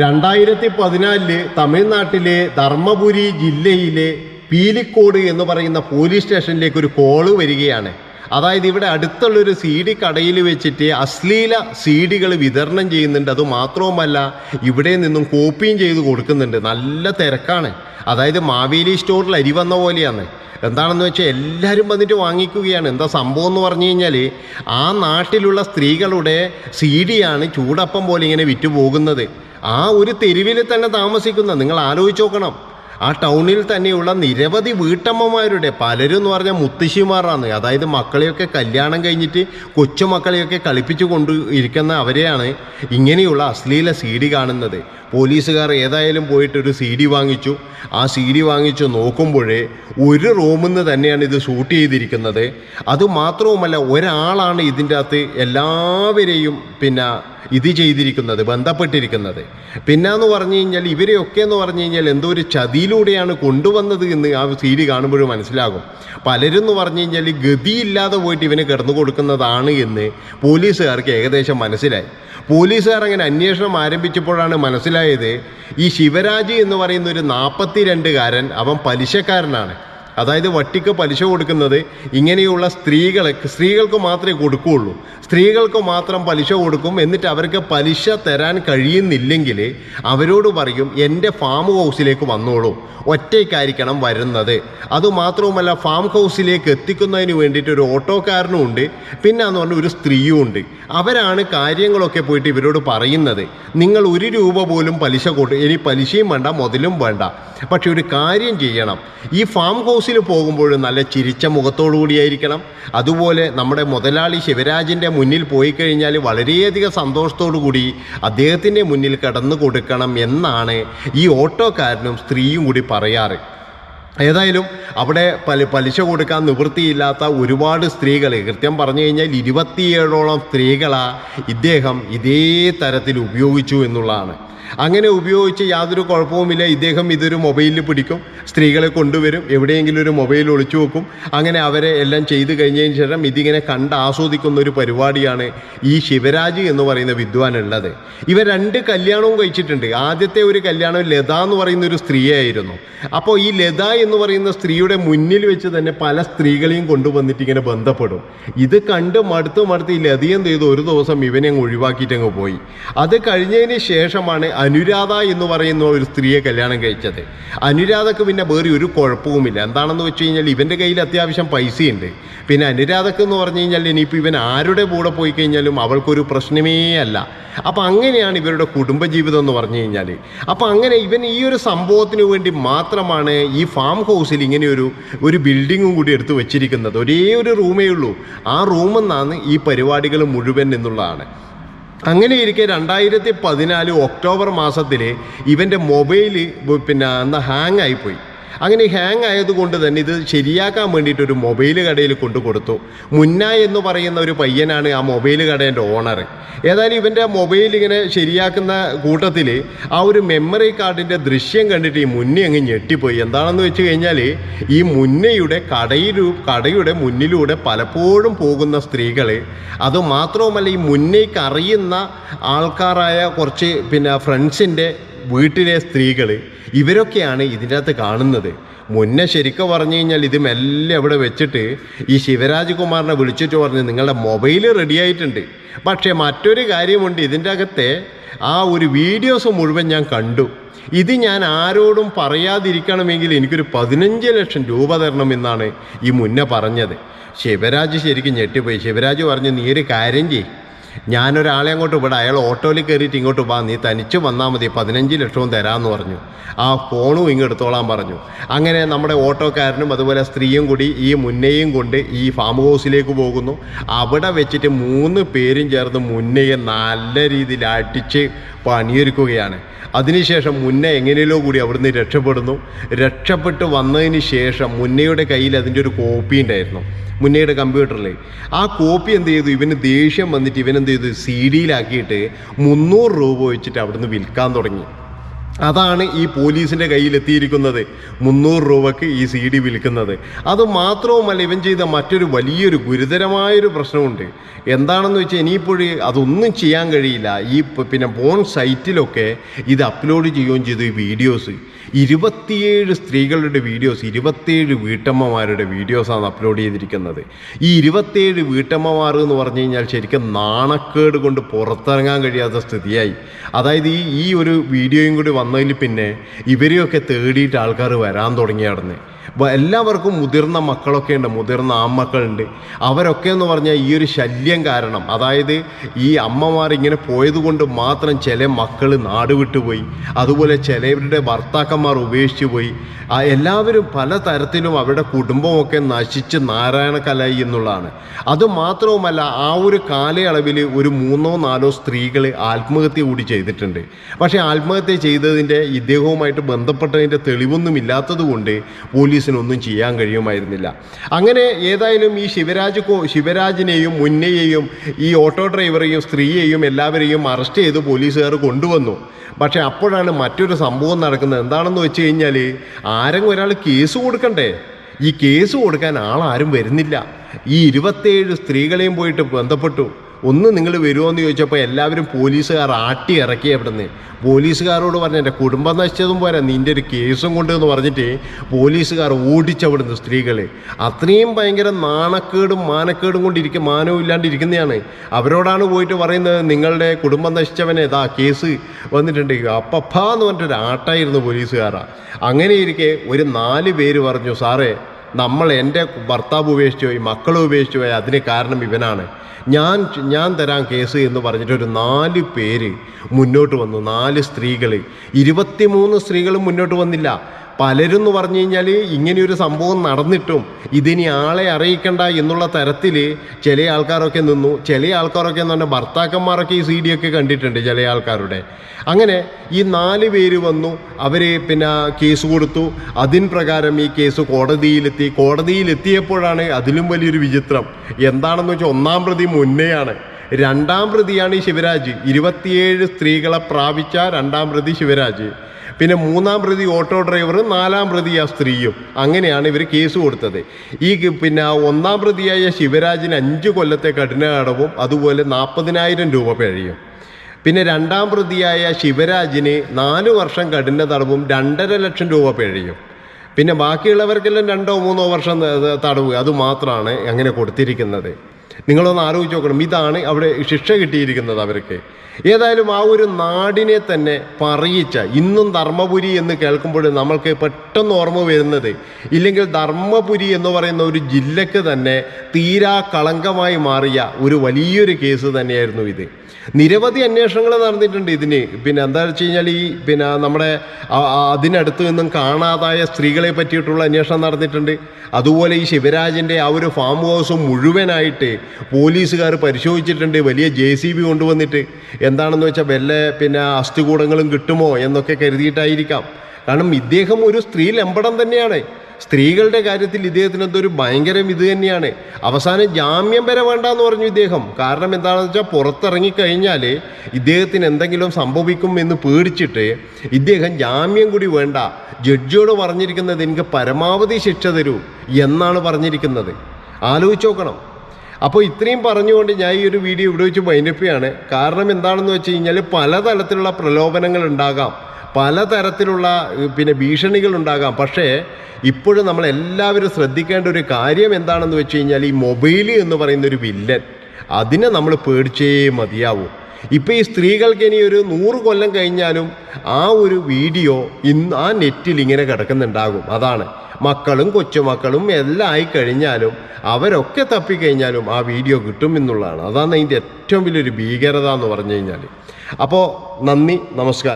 രണ്ടായിരത്തി പതിനാലിൽ തമിഴ്നാട്ടിലെ ധർമ്മപുരി ജില്ലയിലെ പീലിക്കോട് എന്ന് പറയുന്ന പോലീസ് സ്റ്റേഷനിലേക്ക് ഒരു കോൾ വരികയാണ്. അതായത് ഇവിടെ അടുത്തുള്ളൊരു സി ഡി കടയിൽ വെച്ചിട്ട് അശ്ലീല സി ഡികൾ വിതരണം ചെയ്യുന്നുണ്ട്. അത് മാത്രവുമല്ല ഇവിടെ നിന്നും കോപ്പിയും ചെയ്ത് കൊടുക്കുന്നുണ്ട്. നല്ല തിരക്കാണ്. അതായത് മാവേലി സ്റ്റോറിൽ അരി വന്ന പോലെയാണ്. എന്താണെന്ന് വെച്ചാൽ എല്ലാവരും വന്നിട്ട് വാങ്ങിക്കുകയാണ്. എന്താ സംഭവം എന്ന് പറഞ്ഞു കഴിഞ്ഞാൽ ആ നാട്ടിലുള്ള സ്ത്രീകളുടെ സി ഡിയാണ് ചൂടപ്പം പോലെ ഇങ്ങനെ വിറ്റു പോകുന്നത് ആ ഒരു തെരുവിൽ തന്നെ താമസിക്കുന്ന നിങ്ങൾ ആലോചിച്ച് നോക്കണം. ആ ടൗണിൽ തന്നെയുള്ള നിരവധി വീട്ടമ്മമാരുടെ പലരും എന്ന് പറഞ്ഞാൽ മുത്തശ്ശിമാരാണ്. അതായത് മക്കളെയൊക്കെ കല്യാണം കഴിഞ്ഞിട്ട് കൊച്ചുമക്കളെയൊക്കെ കളിപ്പിച്ചു കൊണ്ട് ഇരിക്കുന്ന അവരെയാണ് ഇങ്ങനെയുള്ള അശ്ലീല സീഡി കാണുന്നത്. പോലീസുകാർ ഏതായാലും പോയിട്ട് ഒരു സി ഡി വാങ്ങിച്ചു. ആ സി ഡി വാങ്ങിച്ചു നോക്കുമ്പോഴേ ഒരു റൂമിൽ നിന്ന് തന്നെയാണ് ഇത് ഷൂട്ട് ചെയ്തിരിക്കുന്നത്. അതുമാത്രവുമല്ല ഒരാളാണ് ഇതിന്റെ അകത്ത് എല്ലാവരെയും പിന്നെ ഇത് ചെയ്തിരിക്കുന്നത് ബന്ധപ്പെട്ടിരിക്കുന്നത്. പിന്നെന്ന് പറഞ്ഞു കഴിഞ്ഞാൽ ഇവരെയൊക്കെ എന്ന് പറഞ്ഞു കഴിഞ്ഞാൽ എന്തോ ഒരു ചതിയിലൂടെയാണ് കൊണ്ടുവന്നത് എന്ന് ആ സി ഡി കാണുമ്പോൾ മനസ്സിലാകും. പലരും എന്ന് പറഞ്ഞു കഴിഞ്ഞാൽ ഗതിയില്ലാതെ പോയിട്ട് ഇവന് കിടന്നു കൊടുക്കുന്നതാണ് എന്ന് പോലീസുകാർക്ക് ഏകദേശം മനസ്സിലായി. പോലീസുകാർ അങ്ങനെ അന്വേഷണം ആരംഭിച്ചപ്പോഴാണ് മനസ്സിലായത് ഈ ശിവരാജ് എന്ന് പറയുന്ന ഒരു നാൽപ്പത്തിരണ്ടുകാരൻ അവൻ പലിശക്കാരനാണ്. അതായത് വട്ടിക്ക് പലിശ കൊടുക്കുന്നത് ഇങ്ങനെയുള്ള സ്ത്രീകളെ സ്ത്രീകൾക്ക് മാത്രമേ കൊടുക്കുകയുള്ളൂ. സ്ത്രീകൾക്ക് മാത്രം പലിശ കൊടുക്കും. എന്നിട്ട് അവർക്ക് പലിശ തരാൻ കഴിയുന്നില്ലെങ്കിൽ അവരോട് പറയും എന്റെ ഫാം ഹൗസിലേക്ക് വന്നോളൂ. ഒറ്റയ്ക്കായിരിക്കണം വരുന്നത്. അതുമാത്രവുമല്ല ഫാം ഹൗസിലേക്ക് എത്തിക്കുന്നതിന് വേണ്ടിയിട്ട് ഒരു ഓട്ടോക്കാരനും ഉണ്ട്. പിന്നെ എന്ന് പറഞ്ഞ ഒരു സ്ത്രീയും ഉണ്ട്. അവരാണ് കാര്യങ്ങളൊക്കെ പോയിട്ട് ഇവരോട് പറയുന്നത്. നിങ്ങൾ ഒരു രൂപ പോലും പലിശ കൊടു ഇനി പലിശയും വേണ്ട മുതലും വേണ്ട. പക്ഷെ ഒരു കാര്യം ചെയ്യണം. ഈ ഫാം ഹൗസിൽ പോകുമ്പോൾ നല്ല ചിരിച്ച മുഖത്തോടു കൂടിയായിരിക്കണം അതുപോലെ നമ്മുടെ മുതലാളി ശിവരാജിന്റെ മുന്നിൽ പോയി കഴിഞ്ഞാൽ വളരെയധികം സന്തോഷത്തോടു കൂടി അദ്ദേഹത്തിന്റെ മുന്നിൽ കടന്നു കൊടുക്കണം എന്നാണ് ഈ ഓട്ടോക്കാരനും സ്ത്രീയും കൂടി പറയാറ്. ഏതായാലും അവിടെ പല പലിശ കൊടുക്കാൻ നിവൃത്തിയില്ലാത്ത ഒരുപാട് സ്ത്രീകൾ കൃത്യം പറഞ്ഞു കഴിഞ്ഞാൽ ഇരുപത്തിയേഴോളം സ്ത്രീകളാ ഇദ്ദേഹം ഇതേ തരത്തിൽ ഉപയോഗിച്ചു എന്നുള്ളതാണ്. അങ്ങനെ ഉപയോഗിച്ച് യാതൊരു കുഴപ്പവുമില്ല. ഇദ്ദേഹം ഇതൊരു മൊബൈലിൽ പിടിക്കും. സ്ത്രീകളെ കൊണ്ടുവരും. എവിടെയെങ്കിലും ഒരു മൊബൈൽ ഒളിച്ചു വെക്കും. അങ്ങനെ അവരെ എല്ലാം ചെയ്തു കഴിഞ്ഞതിന് ശേഷം ഇതിങ്ങനെ കണ്ട് ആസ്വദിക്കുന്ന ഒരു പരിപാടിയാണ് ഈ ശിവരാജ് എന്ന് പറയുന്ന വിദ്വാൻ ഉള്ളത്. ഇവർ രണ്ട് കല്യാണവും കഴിച്ചിട്ടുണ്ട്. ആദ്യത്തെ ഒരു കല്യാണം ലത എന്ന് പറയുന്ന ഒരു സ്ത്രീയായിരുന്നു. അപ്പോൾ ഈ ലത എന്ന് പറയുന്ന സ്ത്രീയുടെ മുന്നിൽ വെച്ച് തന്നെ പല സ്ത്രീകളെയും കൊണ്ടുവന്നിട്ട് ഇങ്ങനെ ബന്ധപ്പെടും. ഇത് കണ്ട് മടുത്ത് മടുത്ത് ഈ ലത എന്ത് ചെയ്തു? ഒരു ദിവസം ഇവനെ അങ്ങ് ഒഴിവാക്കിയിട്ട് അങ്ങ് പോയി. അത് കഴിഞ്ഞതിന് ശേഷമാണ് അനുരാധ എന്ന് പറയുന്ന ഒരു സ്ത്രീയെ കല്യാണം കഴിച്ചത്. അനുരാധക്ക് പിന്നെ വേറെ ഒരു കുഴപ്പവുമില്ല. എന്താണെന്ന് വെച്ച് കഴിഞ്ഞാൽ ഇവന്റെ കയ്യിൽ അത്യാവശ്യം പൈസയുണ്ട്. പിന്നെ അനുരാധക്ക് എന്ന് പറഞ്ഞു കഴിഞ്ഞാൽ ഇനിയിപ്പോൾ ഇവൻ ആരുടെ കൂടെ പോയി കഴിഞ്ഞാലും അവൾക്കൊരു പ്രശ്നമേ അല്ല. അപ്പം അങ്ങനെയാണ് ഇവരുടെ കുടുംബജീവിതം എന്ന് പറഞ്ഞു കഴിഞ്ഞാൽ അപ്പം അങ്ങനെ ഇവൻ ഈ ഒരു സംഭവത്തിന് വേണ്ടി മാത്രമാണ് ഈ ഫാം ഹൗസിൽ ഇങ്ങനെ ഒരു ഒരു ബിൽഡിങ്ങും കൂടി എടുത്ത് വെച്ചിരിക്കുന്നത്. ഒരേ ഒരു റൂമേ ഉള്ളൂ. ആ റൂമെന്നാണ് ഈ പരിപാടികൾ മുഴുവൻ എന്നുള്ളതാണ്. അങ്ങനെ ഇരിക്കെ രണ്ടായിരത്തി പതിനാല് ഒക്ടോബർ മാസത്തിൽ ഇവന്റെ മൊബൈൽ പിന്നെ അന്ന് ഹാങ് ആയിപ്പോയി അങ്ങനെ ഹാങ് ആയതുകൊണ്ട് തന്നെ ഇത് ശരിയാക്കാൻ വേണ്ടിയിട്ട് ഒരു മൊബൈൽ കടയിൽ കൊണ്ടു കൊടുത്തു. മുന്ന എന്ന് പറയുന്ന ഒരു പയ്യനാണ് ആ മൊബൈൽ കടേന്റെ ഓണർ ഏതായാലും ഇവന്റെ മൊബൈൽ ഇങ്ങനെ ശരിയാക്കുന്ന കൂട്ടത്തിൽ ആ ഒരു മെമ്മറി കാർഡിന്റെ ദൃശ്യം കണ്ടിട്ട് ഈ മുന്നേ അങ്ങ് ഞെട്ടിപ്പോയി. എന്താണെന്ന് വെച്ച് കഴിഞ്ഞാൽ ഈ മുന്നയുടെ കടയിലു കടയുടെ മുന്നിലൂടെ പലപ്പോഴും പോകുന്ന സ്ത്രീകൾ അതുമാത്രവുമല്ല ഈ മുന്നേക്ക് അറിയുന്ന ആൾക്കാരായ കുറച്ച് പിന്നെ ഫ്രണ്ട്സിന്റെ വീട്ടിലെ സ്ത്രീകൾ ഇവരൊക്കെയാണ് ഇതിന്റെ അകത്ത് കാണുന്നത്. മുന്നേ ശരിക്കും പറഞ്ഞു കഴിഞ്ഞാൽ ഇത് മെല്ലെ അവിടെ വെച്ചിട്ട് ഈ ശിവരാജ് കുമാറിനെ വിളിച്ചിട്ട് പറഞ്ഞ് നിങ്ങളുടെ മൊബൈൽ റെഡി ആയിട്ടുണ്ട്. പക്ഷേ മറ്റൊരു കാര്യമുണ്ട് ഇതിന്റെ അകത്തെ ആ ഒരു വീഡിയോസ് മുഴുവൻ ഞാൻ കണ്ടു. ഇത് ഞാൻ ആരോടും പറയാതിരിക്കണമെങ്കിൽ എനിക്കൊരു പതിനഞ്ച് ലക്ഷം രൂപ തരണം എന്നാണ് ഈ മുന്നേ പറഞ്ഞത്. ശിവരാജ് ശരിക്കും ഞെട്ടിപ്പോയി. ശിവരാജ് പറഞ്ഞു നീ ഒരു കാര്യം ചെയ്യ്. ഞാനൊരാളെ അങ്ങോട്ട് വിടാം. അയാൾ ഓട്ടോയിൽ കയറിയിട്ട് ഇങ്ങോട്ട് വാ. നീ തനിച്ച് വന്നാൽ മതി. പതിനഞ്ച് ലക്ഷവും തരാമെന്ന് പറഞ്ഞു. ആ ഫോണും ഇങ്ങ് എടുത്തോളാൻ പറഞ്ഞു. അങ്ങനെ നമ്മുടെ ഓട്ടോക്കാരനും അതുപോലെ സ്ത്രീയും കൂടി ഈ മുന്നേയും കൊണ്ട് ഈ ഫാം ഹൗസിലേക്ക് പോകുന്നു. അവിടെ വെച്ചിട്ട് മൂന്ന് പേരും ചേർന്ന് മുന്നയെ നല്ല രീതിയിൽ അടിച്ച് പണിയൊരുക്കുകയാണ്. അതിനുശേഷം മുന്നേ എങ്ങനെയല്ലോ കൂടി അവിടുന്ന് രക്ഷപ്പെടുന്നു. രക്ഷപ്പെട്ട് വന്നതിന് ശേഷം മുന്നയുടെ കയ്യിൽ അതിന്റെ ഒരു കോപ്പി ഉണ്ടായിരുന്നു. മുന്നയുടെ കമ്പ്യൂട്ടറിൽ ആ കോപ്പി എന്ത് ചെയ്തു? ഇവന് ദേഷ്യം വന്നിട്ട് ഇവൻ എന്ത് ചെയ്തു സി ഡിയിലാക്കിയിട്ട് മുന്നൂറ് രൂപ വെച്ചിട്ട് അവിടുന്ന് വിൽക്കാൻ തുടങ്ങി. അതാണ് ഈ പോലീസിന്റെ കയ്യിലെത്തിയിരിക്കുന്നത്. മുന്നൂറ് രൂപയ്ക്ക് ഈ സി ഡി വിൽക്കുന്നത്. അത് മാത്രവുമല്ല ഇവൻ ചെയ്ത മറ്റൊരു വലിയൊരു ഗുരുതരമായൊരു പ്രശ്നമുണ്ട്. എന്താണെന്ന് വെച്ചാൽ ഇനിയിപ്പോഴും അതൊന്നും ചെയ്യാൻ കഴിയില്ല. ഈ പിന്നെ ഫോൺ സൈറ്റിലൊക്കെ ഇത് അപ്ലോഡ് ചെയ്യുകയും ചെയ്തു ഈ വീഡിയോസ്. ഇരുപത്തിയേഴ് സ്ത്രീകളുടെ വീഡിയോസ് ഇരുപത്തിയേഴ് വീട്ടമ്മമാരുടെ വീഡിയോസാണ് അപ്ലോഡ് ചെയ്തിരിക്കുന്നത്. ഈ ഇരുപത്തിയേഴ് വീട്ടമ്മമാർ എന്ന് പറഞ്ഞു കഴിഞ്ഞാൽ ശരിക്കും നാണക്കേട് കൊണ്ട് പുറത്തിറങ്ങാൻ കഴിയാത്ത സ്ഥിതിയായി. അതായത് ഈ ഈ ഒരു വീഡിയോയും കൂടി വന്നതിൽ പിന്നെ ഇവരെയൊക്കെ തേടിയിട്ട് ആൾക്കാർ വരാൻ തുടങ്ങി നടന്ന്. വ- എല്ലാവർക്കും മുതിർന്ന മക്കളൊക്കെ ഉണ്ട് മുതിർന്ന ആമ്മക്കളുണ്ട് അവരൊക്കെ എന്ന് പറഞ്ഞാൽ ഈ ഒരു ശല്യം കാരണം. അതായത് ഈ അമ്മമാർ ഇങ്ങനെ പോയതുകൊണ്ട് മാത്രം ചില മക്കൾ നാട് വിട്ടുപോയി അതുപോലെ ചിലവരുടെ ഭർത്താക്കന്മാർ ഉപേക്ഷിച്ചു പോയി. എല്ലാവരും പല തരത്തിലും അവരുടെ കുടുംബമൊക്കെ നശിച്ച് നാരായണകലായി എന്നുള്ളതാണ്. അതുമാത്രവുമല്ല ആ ഒരു കാലയളവിൽ ഒരു മൂന്നോ നാലോ സ്ത്രീകൾ ആത്മഹത്യ കൂടി ചെയ്തിട്ടുണ്ട്. പക്ഷേ ആത്മഹത്യ ചെയ്തതിന്റെ ഇദ്ദേഹവുമായിട്ട് ബന്ധപ്പെട്ടതിന്റെ തെളിവൊന്നും ഇല്ലാത്തത് കൊണ്ട് പോലീസിനൊന്നും ചെയ്യാൻ കഴിയുമായിരുന്നില്ല. അങ്ങനെ ഏതായാലും ഈ ശിവരാജ് ശിവരാജിനെയും മുന്നയെയും ഈ ഓട്ടോ ഡ്രൈവറെയും സ്ത്രീയെയും എല്ലാവരെയും അറസ്റ്റ് ചെയ്ത് പോലീസുകാർ കൊണ്ടുവന്നു. പക്ഷേ അപ്പോഴാണ് മറ്റൊരു സംഭവം നടക്കുന്നത്. എന്താണെന്ന് വെച്ച് കഴിഞ്ഞാൽ ആരെങ്കിലും ഒരാൾ കേസ് കൊടുക്കണ്ടേ? ഈ കേസ് കൊടുക്കാൻ ആളാരും വരുന്നില്ല. ഈ ഇരുപത്തേഴ് സ്ത്രീകളെയും പോയിട്ട് ബന്ധപ്പെട്ടു. ഒന്ന് നിങ്ങൾ വരുമോ എന്ന് ചോദിച്ചപ്പോൾ എല്ലാവരും പോലീസുകാർ ആട്ടി ഇറക്കി അവിടുന്ന്. പോലീസുകാരോട് പറഞ്ഞ എന്റെ കുടുംബം നശിച്ചതും പോരാ നിന്റെ ഒരു കേസും കൊണ്ട് എന്ന് പറഞ്ഞിട്ട് പോലീസുകാർ ഓടിച്ചവിടുന്ന് സ്ത്രീകൾ അത്രയും ഭയങ്കര നാണക്കേടും മാനക്കേടും കൊണ്ടിരിക്കും മാനവും ഇല്ലാണ്ടിരിക്കുന്നതാണ് അവരോടാണ് പോയിട്ട് പറയുന്നത് നിങ്ങളുടെ കുടുംബം നശിച്ചവനെ ഇതാ കേസ് വന്നിട്ടുണ്ട്. അപ്പപ്പാ എന്ന് പറഞ്ഞിട്ടൊരു ആട്ടായിരുന്നു പോലീസുകാരാണ് അങ്ങനെ ഇരിക്കെ ഒരു നാല് പേര് പറഞ്ഞു സാറേ നമ്മൾ എന്റെ ഭർത്താവ് ഉപേക്ഷിച്ചു പോയി മക്കൾ ഉപേക്ഷിച്ചു പോയി അതിന് കാരണം ഇവനാണ്. ഞാൻ ഞാൻ തരാം കേസ് എന്ന് പറഞ്ഞിട്ട് ഒരു നാല് പേര് മുന്നോട്ട് വന്നു നാല് സ്ത്രീകൾ ഇരുപത്തിമൂന്ന് സ്ത്രീകളും മുന്നോട്ട് വന്നില്ല. പലരും എന്ന് പറഞ്ഞു കഴിഞ്ഞാൽ ഇങ്ങനെയൊരു സംഭവം നടന്നിട്ടും ഇതിനി ആളെ അറിയിക്കണ്ട എന്നുള്ള തരത്തിൽ ചില ആൾക്കാരൊക്കെ നിന്നു. ചില ആൾക്കാരൊക്കെ എന്ന് പറഞ്ഞാൽ ഭർത്താക്കന്മാരൊക്കെ ഈ സി ഡി ഒക്കെ കണ്ടിട്ടുണ്ട് ചില ആൾക്കാരുടെ. അങ്ങനെ ഈ നാല് പേര് വന്നു അവർ പിന്നെ കേസ് കൊടുത്തു. അതിൻ പ്രകാരം ഈ കേസ് കോടതിയിലെത്തി. കോടതിയിലെത്തിയപ്പോഴാണ് അതിലും വലിയൊരു വിചിത്രം. എന്താണെന്ന് വെച്ചാൽ ഒന്നാം പ്രതി മുന്നെയാണ്. രണ്ടാം പ്രതിയാണ് ഈ ശിവരാജ്. ഇരുപത്തിയേഴ് സ്ത്രീകളെ പ്രാപിച്ച രണ്ടാം പ്രതി ശിവരാജ്. പിന്നെ മൂന്നാം പ്രതി ഓട്ടോ ഡ്രൈവറും നാലാം പ്രതി ആ സ്ത്രീയും. അങ്ങനെയാണ് ഇവർ കേസ് കൊടുത്തത്. ഈ പിന്നെ ഒന്നാം പ്രതിയായ ശിവരാജിന് അഞ്ച് കൊല്ലത്തെ കഠിന അടവും അതുപോലെ നാൽപ്പതിനായിരം രൂപ പിഴയും. പിന്നെ രണ്ടാം പ്രതിയായ ശിവരാജിന് നാല് വർഷം കഠിന തടവും രണ്ടര ലക്ഷം രൂപ പിഴയും. പിന്നെ ബാക്കിയുള്ളവർക്കെല്ലാം രണ്ടോ മൂന്നോ വർഷം തടവ് അത് മാത്രമാണ് അങ്ങനെ കൊടുത്തിരിക്കുന്നത്. നിങ്ങളൊന്ന് ആലോചിച്ച് നോക്കണം. ഇതാണ് അവിടെ ശിക്ഷ കിട്ടിയിരിക്കുന്നത് അവർക്ക്. ഏതായാലും ആ ഒരു നാടിനെ തന്നെ പറയിച്ച ഇന്നും ധർമ്മപുരി എന്ന് കേൾക്കുമ്പോൾ നമ്മൾക്ക് പെട്ടെന്ന് ഓർമ്മ വരുന്നത് ഇല്ലെങ്കിൽ ധർമ്മപുരി എന്ന് പറയുന്ന ഒരു ജില്ലക്ക് തന്നെ തീരാ കളങ്കമായി മാറിയ ഒരു വലിയൊരു കേസ് തന്നെയായിരുന്നു ഇത്. നിരവധി അന്വേഷണങ്ങൾ നടന്നിട്ടുണ്ട് ഇതിന്. പിന്നെ എന്താ വെച്ച് കഴിഞ്ഞാൽ ഈ പിന്നെ നമ്മുടെ അതിനടുത്ത് നിന്നും കാണാതായ സ്ത്രീകളെ പറ്റിയിട്ടുള്ള അന്വേഷണം നടന്നിട്ടുണ്ട്. അതുപോലെ ഈ ശിവരാജിന്റെ ആ ഒരു ഫാം ഹൗസ് മുഴുവനായിട്ട് പോലീസുകാർ പരിശോധിച്ചിട്ടുണ്ട് വലിയ ജെ സി ബി കൊണ്ടുവന്നിട്ട്. എന്താണെന്ന് വെച്ചാൽ വല്ല പിന്നെ അസ്ഥികൂടങ്ങളും കിട്ടുമോ എന്നൊക്കെ കരുതിയിട്ടായിരിക്കാം. കാരണം ഇദ്ദേഹം ഒരു സ്ത്രീ ലമ്പടം തന്നെയാണ്. സ്ത്രീകളുടെ കാര്യത്തിൽ ഇദ്ദേഹത്തിന് എന്തൊരു ഭയങ്കരം ഇത് തന്നെയാണ്. അവസാനം ജാമ്യം വരെ വേണ്ടെന്ന് പറഞ്ഞു ഇദ്ദേഹം. കാരണം എന്താണെന്ന് വെച്ചാൽ പുറത്തിറങ്ങിക്കഴിഞ്ഞാൽ ഇദ്ദേഹത്തിന് എന്തെങ്കിലും സംഭവിക്കും എന്ന് പേടിച്ചിട്ട് ഇദ്ദേഹം ജാമ്യം കൂടി വേണ്ട. ജഡ്ജിയോട് പറഞ്ഞിരിക്കുന്നത് എനിക്ക് പരമാവധി ശിക്ഷ തരൂ എന്നാണ് പറഞ്ഞിരിക്കുന്നത്. ആലോചിച്ച് നോക്കണം. അപ്പോൾ ഇത്രയും പറഞ്ഞുകൊണ്ട് ഞാൻ ഈ ഒരു വീഡിയോ ഇവിടെ വെച്ച് വൈൻഡപ്പിയാണ് കാരണം എന്താണെന്ന് വെച്ച് കഴിഞ്ഞാൽ പലതരത്തിലുള്ള പ്രലോഭനങ്ങൾ ഉണ്ടാകാം. പലതരത്തിലുള്ള പിന്നെ ഭീഷണികൾ ഉണ്ടാകാം. പക്ഷേ ഇപ്പോഴും നമ്മൾ എല്ലാവരും ശ്രദ്ധിക്കേണ്ട ഒരു കാര്യം എന്താണെന്ന് വെച്ച് കഴിഞ്ഞാൽ ഈ മൊബൈൽ എന്ന് പറയുന്ന ഒരു വില്ലൻ അതിനെ നമ്മൾ പേടിച്ചേ മതിയാവൂ. ഇപ്പം ഈ സ്ത്രീകൾക്ക് ഇനി ഒരു നൂറ് കൊല്ലം കഴിഞ്ഞാലും ആ ഒരു വീഡിയോ ഇന്ന് ആ നെറ്റിൽ ഇങ്ങനെ കിടക്കുന്നുണ്ടാകും. അതാണ്. മക്കളും കൊച്ചുമക്കളും എല്ലാം ആയി കഴിഞ്ഞാലും അവരൊക്കെ തപ്പിക്കഴിഞ്ഞാലും ആ വീഡിയോ കിട്ടും എന്നുള്ളതാണ്. അതാണ് അതിന്റെ ഏറ്റവും വലിയൊരു ഭീകരത എന്ന് പറഞ്ഞു കഴിഞ്ഞാൽ അപ്പോൾ നന്ദി നമസ്കാരം.